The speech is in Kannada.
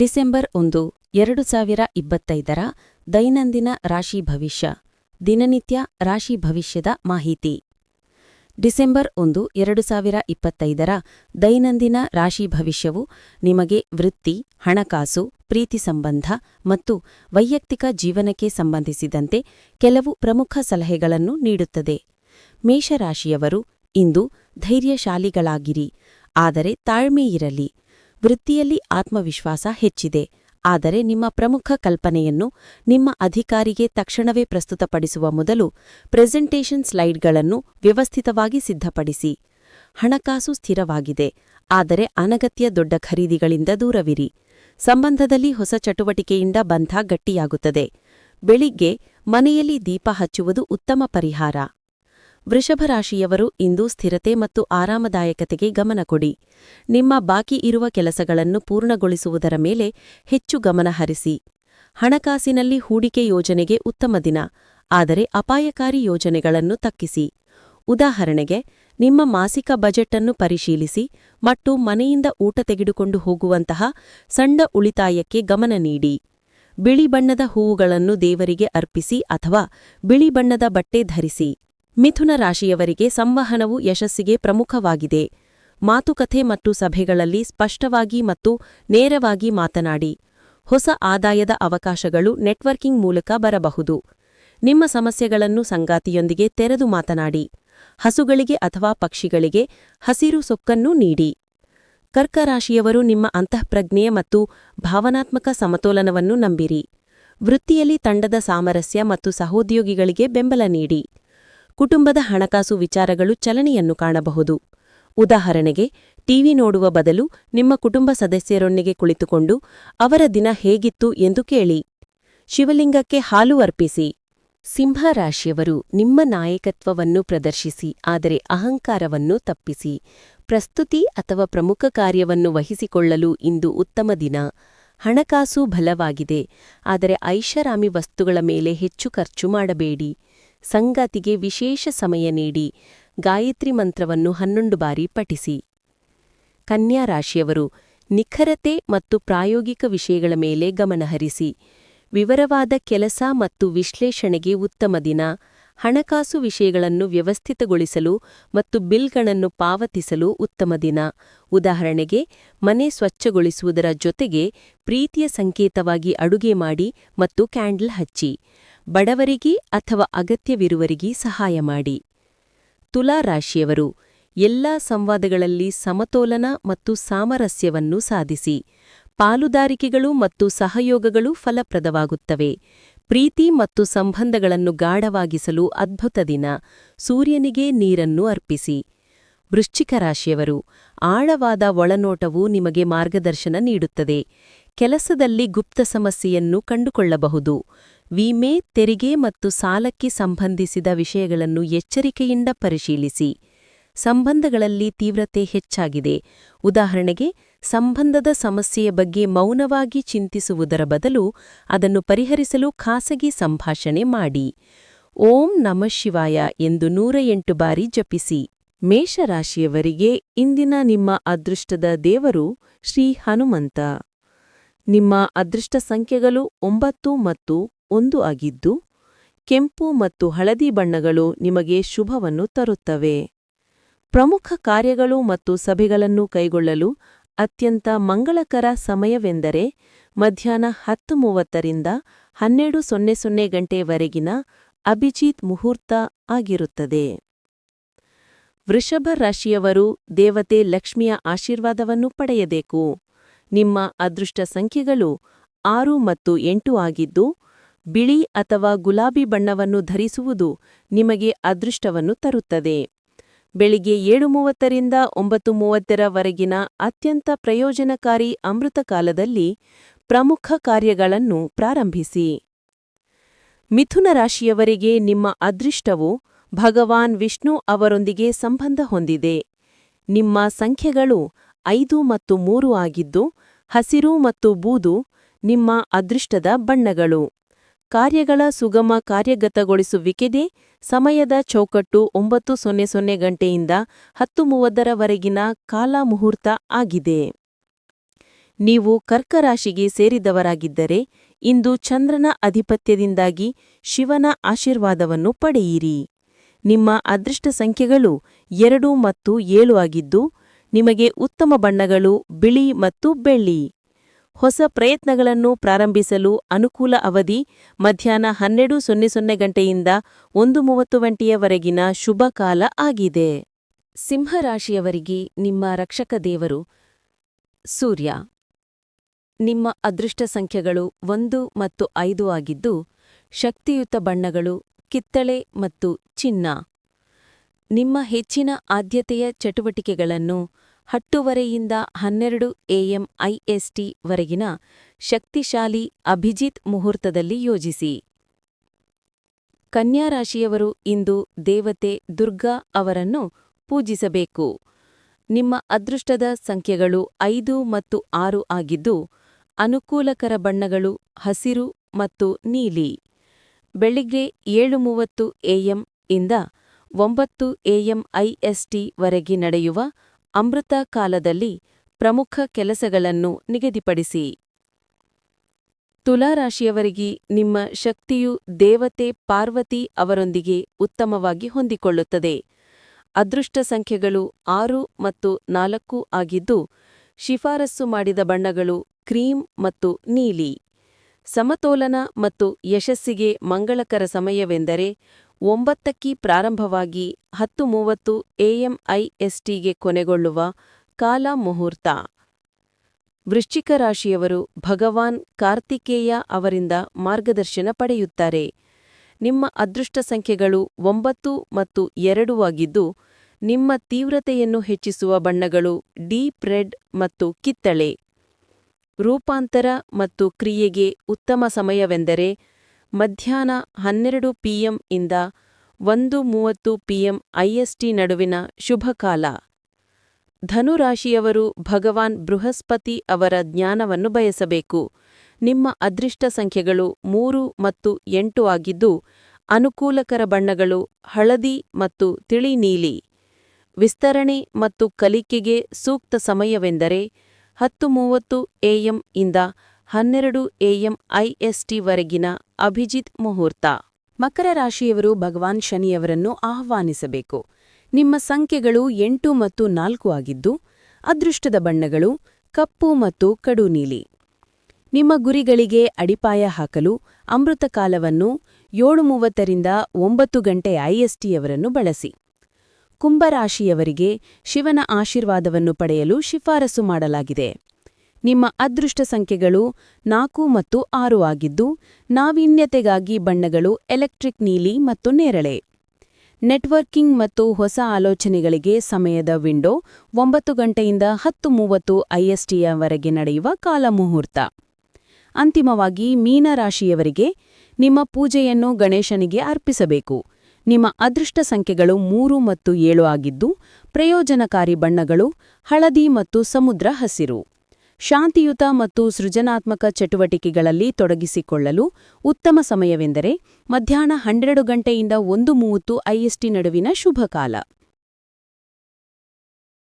ಡಿಸೆಂಬರ್ ಒಂದು, ಎರಡು ಸಾವಿರ ಇಪ್ಪತ್ತೈದರ ದೈನಂದಿನ ರಾಶಿ ಭವಿಷ್ಯ, ದಿನನಿತ್ಯ ರಾಶಿ ಭವಿಷ್ಯದ ಮಾಹಿತಿ. ಡಿಸೆಂಬರ್ ಒಂದು, ಎರಡು ಸಾವಿರ ಇಪ್ಪತ್ತೈದರ ದೈನಂದಿನ ರಾಶಿ ಭವಿಷ್ಯವು ನಿಮಗೆ ವೃತ್ತಿ, ಹಣಕಾಸು, ಪ್ರೀತಿ ಸಂಬಂಧ ಮತ್ತು ವೈಯಕ್ತಿಕ ಜೀವನಕ್ಕೆ ಸಂಬಂಧಿಸಿದಂತೆ ಕೆಲವು ಪ್ರಮುಖ ಸಲಹೆಗಳನ್ನು ನೀಡುತ್ತದೆ. ಮೇಷರಾಶಿಯವರು ಇಂದು ಧೈರ್ಯಶಾಲಿಗಳಾಗಿರಿ, ಆದರೆ ತಾಳ್ಮೆಯಿರಲಿ ವೃತ್ತಿಯಲ್ಲಿ ಆತ್ಮವಿಶ್ವಾಸ ಹೆಚ್ಚಿದೆ. ಆದರೆ ನಿಮ್ಮ ಪ್ರಮುಖ ಕಲ್ಪನೆಯನ್ನು ನಿಮ್ಮ ಅಧಿಕಾರಿಗೆ ತಕ್ಷಣವೇ ಪ್ರಸ್ತುತಪಡಿಸುವ ಮೊದಲು ಪ್ರೆಸೆಂಟೇಷನ್ ಸ್ಲೈಡ್ಗಳನ್ನು ವ್ಯವಸ್ಥಿತವಾಗಿ ಸಿದ್ಧಪಡಿಸಿ. ಹಣಕಾಸು ಸ್ಥಿರವಾಗಿದೆ. ಆದರೆ ಅನಗತ್ಯ ದೊಡ್ಡ ಖರೀದಿಗಳಿಂದ ದೂರವಿರಿ. ಸಂಬಂಧದಲ್ಲಿ ಹೊಸ ಚಟುವಟಿಕೆಯಿಂದ ಬಂಧ ಗಟ್ಟಿಯಾಗುತ್ತದೆ. ಬೆಳಿಗ್ಗೆ ಮನೆಯಲ್ಲಿ ದೀಪ ಹಚ್ಚುವುದು ಉತ್ತಮ ಪರಿಹಾರ. ವೃಷಭ ರಾಶಿಯವರು ಇಂದು ಸ್ಥಿರತೆ ಮತ್ತು ಆರಾಮದಾಯಕತೆಗೆ ಗಮನ ಕೊಡಿ. ನಿಮ್ಮ ಬಾಕಿ ಇರುವ ಕೆಲಸಗಳನ್ನು ಪೂರ್ಣಗೊಳಿಸುವುದರ ಮೇಲೆ ಹೆಚ್ಚು ಗಮನಹರಿಸಿ ಹಣಕಾಸಿನಲ್ಲಿ ಹೂಡಿಕೆ ಯೋಜನೆಗೆ ಉತ್ತಮ ದಿನ, ಆದರೆ ಅಪಾಯಕಾರಿ ಯೋಜನೆಗಳನ್ನು ತಕ್ಕಿಸಿ. ಉದಾಹರಣೆಗೆ, ನಿಮ್ಮ ಮಾಸಿಕ ಬಜೆಟ್ ಅನ್ನು ಪರಿಶೀಲಿಸಿ ಮತ್ತು ಮನೆಯಿಂದ ಊಟ ತೆಗೆದುಕೊಂಡು ಹೋಗುವಂತಹ ಸಣ್ಣ ಉಳಿತಾಯಕ್ಕೆ ಗಮನ ನೀಡಿ. ಬಿಳಿ ಬಣ್ಣದ ಹೂವುಗಳನ್ನು ದೇವರಿಗೆ ಅರ್ಪಿಸಿ ಅಥವಾ ಬಿಳಿ ಬಣ್ಣದ ಬಟ್ಟೆ ಧರಿಸಿ. ಮಿಥುನ ರಾಶಿಯವರಿಗೆ ಸಂವಹನವು ಯಶಸ್ಸಿಗೆ ಪ್ರಮುಖವಾಗಿದೆ. ಮಾತುಕತೆ ಮತ್ತು ಸಭೆಗಳಲ್ಲಿ ಸ್ಪಷ್ಟವಾಗಿ ಮತ್ತು ನೇರವಾಗಿ ಮಾತನಾಡಿ. ಹೊಸ ಆದಾಯದ ಅವಕಾಶಗಳು ನೆಟ್ವರ್ಕಿಂಗ್ ಮೂಲಕ ಬರಬಹುದು. ನಿಮ್ಮ ಸಮಸ್ಯೆಗಳನ್ನು ಸಂಗಾತಿಯೊಂದಿಗೆ ತೆರೆದು ಮಾತನಾಡಿ. ಹಸುಗಳಿಗೆ ಅಥವಾ ಪಕ್ಷಿಗಳಿಗೆ ಹಸಿರು ಸೊಕ್ಕನ್ನು ನೀಡಿ. ಕರ್ಕರಾಶಿಯವರು ನಿಮ್ಮ ಅಂತಃಪ್ರಜ್ಞೆಯ ಮತ್ತು ಭಾವನಾತ್ಮಕ ಸಮತೋಲನವನ್ನು ನಂಬಿರಿ. ವೃತ್ತಿಯಲ್ಲಿ ತಂಡದ ಸಾಮರಸ್ಯ ಮತ್ತು ಸಹೋದ್ಯೋಗಿಗಳಿಗೆ ಬೆಂಬಲ ನೀಡಿ. ಕುಟುಂಬದ ಹಣಕಾಸು ವಿಚಾರಗಳು ಚಲನೆಯನ್ನು ಕಾಣಬಹುದು. ಉದಾಹರಣೆಗೆ, ಟಿವಿ ನೋಡುವ ಬದಲು ನಿಮ್ಮ ಕುಟುಂಬ ಸದಸ್ಯರೊಂದಿಗೆ ಕುಳಿತುಕೊಂಡು ಅವರ ದಿನ ಹೇಗಿತ್ತು ಎಂದು ಕೇಳಿ. ಶಿವಲಿಂಗಕ್ಕೆ ಹಾಲು ಅರ್ಪಿಸಿ. ಸಿಂಹರಾಶಿಯವರು ನಿಮ್ಮ ನಾಯಕತ್ವವನ್ನು ಪ್ರದರ್ಶಿಸಿ, ಆದರೆ ಅಹಂಕಾರವನ್ನು ತಪ್ಪಿಸಿ. ಪ್ರಸ್ತುತಿ ಅಥವಾ ಪ್ರಮುಖ ಕಾರ್ಯವನ್ನು ವಹಿಸಿಕೊಳ್ಳಲು ಇಂದು ಉತ್ತಮ ದಿನ. ಹಣಕಾಸು ಬಲವಾಗಿದೆ, ಆದರೆ ಐಷಾರಾಮಿ ವಸ್ತುಗಳ ಮೇಲೆ ಹೆಚ್ಚು ಖರ್ಚು ಮಾಡಬೇಡಿ. ಸಂಗಾತಿಗೆ ವಿಶೇಷ ಸಮಯ ನೀಡಿ ಗಾಯತ್ರಿ ಮಂತ್ರವನ್ನು ಹನ್ನೊಂದು ಬಾರಿ ಪಠಿಸಿ. ಕನ್ಯಾ ರಾಶಿಯವರು, ನಿಖರತೆ ಮತ್ತು ಪ್ರಾಯೋಗಿಕ ವಿಷಯಗಳ ಮೇಲೆ ಗಮನಹರಿಸಿ ವಿವರವಾದ ಕೆಲಸ ಮತ್ತು ವಿಶ್ಲೇಷಣೆಗೆ ಉತ್ತಮ ದಿನ. ಹಣಕಾಸು ವಿಷಯಗಳನ್ನು ವ್ಯವಸ್ಥಿತಗೊಳಿಸಲು ಮತ್ತು ಬಿಲ್ಗಳನ್ನು ಪಾವತಿಸಲು ಉತ್ತಮ ದಿನ. ಉದಾಹರಣೆಗೆ, ಮನೆ ಸ್ವಚ್ಛಗೊಳಿಸುವುದರ ಜೊತೆಗೆ ಪ್ರೀತಿಯ ಸಂಕೇತವಾಗಿ ಅಡುಗೆ ಮಾಡಿ ಮತ್ತು ಕ್ಯಾಂಡಲ್ ಹಚ್ಚಿ. ಬಡವರಿಗೆ ಅಥವಾ ಅಗತ್ಯವಿರುವರಿಗೆ ಸಹಾಯ ಮಾಡಿ. ತುಲಾ ರಾಶಿಯವರು ಎಲ್ಲಾ ಸಂವಾದಗಳಲ್ಲಿ ಸಮತೋಲನ ಮತ್ತು ಸಾಮರಸ್ಯವನ್ನು ಸಾಧಿಸಿ. ಪಾಲುದಾರಿಕೆಗಳು ಮತ್ತು ಸಹಯೋಗಗಳು ಫಲಪ್ರದವಾಗುತ್ತವೆ. ಪ್ರೀತಿ ಮತ್ತು ಸಂಬಂಧಗಳನ್ನು ಗಾಢವಾಗಿಸಲು ಅದ್ಭುತ ದಿನ. ಸೂರ್ಯನಿಗೆ ನೀರನ್ನು ಅರ್ಪಿಸಿ. ವೃಶ್ಚಿಕ ರಾಶಿಯವರು ಆಳವಾದ ಒಳನೋಟವು ನಿಮಗೆ ಮಾರ್ಗದರ್ಶನ ನೀಡುತ್ತದೆ. ಕೆಲಸದಲ್ಲಿ ಗುಪ್ತ ಸಮಸ್ಯೆಯನ್ನು ಕಂಡುಕೊಳ್ಳಬಹುದು. ವಿಮೆ, ತೆರಿಗೆ ಮತ್ತು ಸಾಲಕ್ಕೆ ಸಂಬಂಧಿಸಿದ ವಿಷಯಗಳನ್ನು ಎಚ್ಚರಿಕೆಯಿಂದ ಪರಿಶೀಲಿಸಿ. ಸಂಬಂಧಗಳಲ್ಲಿ ತೀವ್ರತೆ ಹೆಚ್ಚಾಗಿದೆ. ಉದಾಹರಣೆಗೆ, ಸಂಬಂಧದ ಸಮಸ್ಯೆಯ ಬಗ್ಗೆ ಮೌನವಾಗಿ ಚಿಂತಿಸುವುದರ ಬದಲು ಅದನ್ನು ಪರಿಹರಿಸಲು ಖಾಸಗಿ ಸಂಭಾಷಣೆ ಮಾಡಿ. ಓಂ ನಮಃ ಶಿವಾಯ ಎಂದು ನೂರ ಎಂಟು ಬಾರಿ ಜಪಿಸಿ. ಮೇಷರಾಶಿಯವರಿಗೆ ಇಂದಿನ ನಿಮ್ಮ ಅದೃಷ್ಟದ ದೇವರು ಶ್ರೀ ಹನುಮಂತ. ನಿಮ್ಮ ಅದೃಷ್ಟ ಸಂಖ್ಯೆಗಳು ಒಂಬತ್ತು ಮತ್ತು ಒಂದು ಆಗಿದ್ದು, ಕೆಂಪು ಮತ್ತು ಹಳದಿ ಬಣ್ಣಗಳು ನಿಮಗೆ ಶುಭವನ್ನು ತರುತ್ತವೆ. ಪ್ರಮುಖ ಕಾರ್ಯಗಳು ಮತ್ತು ಸಭೆಗಳನ್ನು ಕೈಗೊಳ್ಳಲು ಅತ್ಯಂತ ಮಂಗಳಕರ ಸಮಯವೆಂದರೆ ಮಧ್ಯಾಹ್ನ ಹತ್ತು ಮೂವತ್ತರಿಂದ ಹನ್ನೆರಡು ಸೊನ್ನೆ ಸೊನ್ನೆ ಗಂಟೆವರೆಗಿನ ಅಭಿಜಿತ್ ಮುಹೂರ್ತ ಆಗಿರುತ್ತದೆ. ವೃಷಭ ರಾಶಿಯವರು ದೇವತೆ ಲಕ್ಷ್ಮಿಯ ಆಶೀರ್ವಾದವನ್ನು ಪಡೆಯಬೇಕು. ನಿಮ್ಮ ಅದೃಷ್ಟ ಸಂಖ್ಯೆಗಳು ಆರು ಮತ್ತು ಎಂಟು ಆಗಿದ್ದು ಬಿಳಿ ಅಥವಾ ಗುಲಾಬಿ ಬಣ್ಣವನ್ನು ಧರಿಸುವುದು ನಿಮಗೆ ಅದೃಷ್ಟವನ್ನು ತರುತ್ತದೆ. ಬೆಳಿಗ್ಗೆ ಏಳು ಮೂವತ್ತರಿಂದ ಒಂಬತ್ತು ಮೂವತ್ತರವರೆಗಿನ ಅತ್ಯಂತ ಪ್ರಯೋಜನಕಾರಿ ಅಮೃತಕಾಲದಲ್ಲಿ ಪ್ರಮುಖ ಕಾರ್ಯಗಳನ್ನು ಪ್ರಾರಂಭಿಸಿ. ಮಿಥುನ ರಾಶಿಯವರಿಗೆ ನಿಮ್ಮ ಅದೃಷ್ಟವು ಭಗವಾನ್ ವಿಷ್ಣು ಅವರೊಂದಿಗೆ ಸಂಬಂಧ ಹೊಂದಿದೆ. ನಿಮ್ಮ ಸಂಖ್ಯೆಗಳು ಐದು ಮತ್ತು ಮೂರು ಆಗಿದ್ದು, ಹಸಿರು ಮತ್ತು ಬೂದು ನಿಮ್ಮ ಅದೃಷ್ಟದ ಬಣ್ಣಗಳು. ಕಾರ್ಯಗಳ ಸುಗಮ ಕಾರ್ಯಗತಗೊಳಿಸುವಿಕೆಗೆ ಸಮಯದ ಚೌಕಟ್ಟು ಒಂಬತ್ತು ಸೊನ್ನೆ ಸೊನ್ನೆ ಗಂಟೆಯಿಂದ ಹತ್ತು ಮೂವತ್ತರವರೆಗಿನ ಕಾಲ ಮುಹೂರ್ತ ಆಗಿದೆ. ನೀವು ಕರ್ಕರಾಶಿಗೆ ಸೇರಿದವರಾಗಿದ್ದರೆ ಇಂದು ಚಂದ್ರನ ಅಧಿಪತ್ಯದಿಂದಾಗಿ ಶಿವನ ಆಶೀರ್ವಾದವನ್ನು ಪಡೆಯಿರಿ. ನಿಮ್ಮ ಅದೃಷ್ಟ ಸಂಖ್ಯೆಗಳು ಎರಡು ಮತ್ತು ಏಳು ಆಗಿದ್ದು, ನಿಮಗೆ ಉತ್ತಮ ಬಣ್ಣಗಳು ಬಿಳಿ ಮತ್ತು ಬೆಳ್ಳಿ. ಹೊಸ ಪ್ರಯತ್ನಗಳನ್ನು ಪ್ರಾರಂಭಿಸಲು ಅನುಕೂಲ ಅವಧಿ ಮಧ್ಯಾಹ್ನ ಹನ್ನೆರಡು ಸೊನ್ನೆ ಸೊನ್ನೆ ಗಂಟೆಯಿಂದ ಒಂದು ಮೂವತ್ತು ಗಂಟೆಯವರೆಗಿನ ಶುಭ ಕಾಲ ಆಗಿದೆ. ಸಿಂಹರಾಶಿಯವರಿಗೆ ನಿಮ್ಮ ರಕ್ಷಕ ದೇವರು ಸೂರ್ಯ. ನಿಮ್ಮ ಅದೃಷ್ಟ ಸಂಖ್ಯೆಗಳು ಒಂದು ಮತ್ತು ಐದು ಆಗಿದ್ದು, ಶಕ್ತಿಯುತ ಬಣ್ಣಗಳು, ಕಿತ್ತಳೆ ಮತ್ತು ಚಿನ್ನ. ನಿಮ್ಮ ಹೆಚ್ಚಿನ ಆದ್ಯತೆಯ ಚಟುವಟಿಕೆಗಳನ್ನು ಹತ್ತುವರೆಯಿಂದ ಹನ್ನೆರಡು ಎಎಂ ಐಎಸ್ಟಿ ವರೆಗಿನ ಶಕ್ತಿಶಾಲಿ ಅಭಿಜಿತ್ ಮುಹೂರ್ತದಲ್ಲಿ ಯೋಜಿಸಿ. ಕನ್ಯಾರಾಶಿಯವರು ಇಂದು ದೇವತೆ ದುರ್ಗಾ ಅವರನ್ನು ಪೂಜಿಸಬೇಕು. ನಿಮ್ಮ ಅದೃಷ್ಟದ ಸಂಖ್ಯೆಗಳು ಐದು ಮತ್ತು ಆರು ಆಗಿದ್ದು, ಅನುಕೂಲಕರ ಬಣ್ಣಗಳು ಹಸಿರು ಮತ್ತು ನೀಲಿ. ಬೆಳಿಗ್ಗೆ ಏಳು ಮೂವತ್ತು ಎಎಂ ಇಂದ ಒಂಬತ್ತು ಎಎಂ ಐಎಸ್ಟಿ ವರೆಗೆ ನಡೆಯುವ ಅಮೃತ ಕಾಲದಲ್ಲಿ ಪ್ರಮುಖ ಕೆಲಸಗಳನ್ನು ನಿಗದಿಪಡಿಸಿ. ತುಲಾರಾಶಿಯವರಿಗೆ ನಿಮ್ಮ ಶಕ್ತಿಯು ದೇವತೆ ಪಾರ್ವತಿ ಅವರೊಂದಿಗೆ ಉತ್ತಮವಾಗಿ ಹೊಂದಿಕೊಳ್ಳುತ್ತದೆ. ಅದೃಷ್ಟ ಸಂಖ್ಯೆಗಳು ಆರು ಮತ್ತು ನಾಲ್ಕು ಆಗಿದ್ದು, ಶಿಫಾರಸ್ಸು ಮಾಡಿದ ಬಣ್ಣಗಳು ಕ್ರೀಮ್ ಮತ್ತು ನೀಲಿ. ಸಮತೋಲನ ಮತ್ತು ಯಶಸ್ಸಿಗೆ ಮಂಗಳಕರ ಸಮಯವೆಂದರೆ ಒಂಬತ್ತಕ್ಕಿ ಪ್ರಾರಂಭವಾಗಿ ಹತ್ತು ಮೂವತ್ತು ಎಎಂಐಎಸ್ಟಿಗೆ ಕೊನೆಗೊಳ್ಳುವ ಕಾಲ ಮುಹೂರ್ತ ವೃಶ್ಚಿಕ ರಾಶಿಯವರು ಭಗವಾನ್ ಕಾರ್ತಿಕೇಯ ಅವರಿಂದ ಮಾರ್ಗದರ್ಶನ ಪಡೆಯುತ್ತಾರೆ. ನಿಮ್ಮ ಅದೃಷ್ಟ ಸಂಖ್ಯೆಗಳು ಒಂಬತ್ತು ಮತ್ತು ಎರಡು ಆಗಿದ್ದು, ನಿಮ್ಮ ತೀವ್ರತೆಯನ್ನು ಹೆಚ್ಚಿಸುವ ಬಣ್ಣಗಳು ಡೀಪ್ ರೆಡ್ ಮತ್ತು ಕಿತ್ತಳೆ. ರೂಪಾಂತರ ಮತ್ತು ಕ್ರಿಯೆಗೆ ಉತ್ತಮ ಸಮಯವೆಂದರೆ ಮಧ್ಯಾಹ್ನ ಹನ್ನೆರಡು ಪಿಎಂ ಇಂದ ಒಂದು ಮೂವತ್ತು ಪಿಎಂ ಐಎಸ್ಟಿ ನಡುವಿನ ಶುಭಕಾಲ ಧನುರಾಶಿಯವರು ಭಗವಾನ್ ಬೃಹಸ್ಪತಿ ಅವರ ಜ್ಞಾನವನ್ನು ಬಯಸಬೇಕು. ನಿಮ್ಮ ಅದೃಷ್ಟ ಸಂಖ್ಯೆಗಳು ಮೂರು ಮತ್ತು ಎಂಟು ಆಗಿದ್ದು, ಅನುಕೂಲಕರ ಬಣ್ಣಗಳು ಹಳದಿ ಮತ್ತು ತಿಳಿ ನೀಲಿ ವಿಸ್ತರಣೆ ಮತ್ತು ಕಲಿಕೆಗೆ ಸೂಕ್ತ ಸಮಯವೆಂದರೆ ಹತ್ತು ಮೂವತ್ತು ಎಎಂ ಇಂದ ಹನ್ನೆರಡು ಎಎಂ ವರೆಗಿನ ಅಭಿಜಿತ್ ಮುಹೂರ್ತ. ಮಕರ ರಾಶಿಯವರು ಭಗವಾನ್ ಶನಿಯವರನ್ನು ಆಹ್ವಾನಿಸಬೇಕು. ನಿಮ್ಮ ಸಂಖ್ಯೆಗಳು ಎಂಟು ಮತ್ತು ನಾಲ್ಕು ಆಗಿದ್ದು, ಅದೃಷ್ಟದ ಬಣ್ಣಗಳು ಕಪ್ಪು ಮತ್ತು ಕಡು ನೀಲಿ. ನಿಮ್ಮ ಗುರಿಗಳಿಗೆ ಅಡಿಪಾಯ ಹಾಕಲು ಅಮೃತ ಕಾಲವನ್ನು ಏಳು ಮೂವತ್ತರಿಂದ ಒಂಬತ್ತು ಗಂಟೆ ಐಎಸ್ಟಿಯವರನ್ನು ಬಳಸಿ. ಕುಂಭರಾಶಿಯವರಿಗೆ ಶಿವನ ಆಶೀರ್ವಾದವನ್ನು ಪಡೆಯಲು ಶಿಫಾರಸು ಮಾಡಲಾಗಿದೆ. ನಿಮ್ಮ ಅದೃಷ್ಟ ಸಂಖ್ಯೆಗಳು ನಾಲ್ಕು ಮತ್ತು ಆರು ಆಗಿದ್ದು, ನಾವೀನ್ಯತೆಗಾಗಿ ಬಣ್ಣಗಳು ಎಲೆಕ್ಟ್ರಿಕ್ ನೀಲಿ ಮತ್ತು ನೇರಳೆ. ನೆಟ್ವರ್ಕಿಂಗ್ ಮತ್ತು ಹೊಸ ಆಲೋಚನೆಗಳಿಗೆ ಸಮಯದ ವಿಂಡೋ ಒಂಬತ್ತು ಗಂಟೆಯಿಂದ ಹತ್ತು ಮೂವತ್ತು ಐಎಸ್ಟಿಯವರೆಗೆ ನಡೆಯುವ ಕಾಲಮುಹೂರ್ತ. ಅಂತಿಮವಾಗಿ ಮೀನರಾಶಿಯವರಿಗೆ ನಿಮ್ಮ ಪೂಜೆಯನ್ನು ಗಣೇಶನಿಗೆ ಅರ್ಪಿಸಬೇಕು. ನಿಮ್ಮ ಅದೃಷ್ಟ ಸಂಖ್ಯೆಗಳು ಮೂರು ಮತ್ತು ಏಳು ಆಗಿದ್ದು, ಪ್ರಯೋಜನಕಾರಿ ಬಣ್ಣಗಳು ಹಳದಿ ಮತ್ತು ಸಮುದ್ರ ಹಸಿರು. ಶಾಂತಿಯುತ ಮತ್ತು ಸೃಜನಾತ್ಮಕ ಚಟುವಟಿಕೆಗಳಲ್ಲಿ ತೊಡಗಿಸಿಕೊಳ್ಳಲು ಉತ್ತಮ ಸಮಯವೆಂದರೆ ಮಧ್ಯಾಹ್ನ ಹನ್ನೆರಡು ಗಂಟೆಯಿಂದ ಒಂದು ಮೂವತ್ತು ಐಎಸ್ಟಿ ನಡುವಿನ ಶುಭಕಾಲ.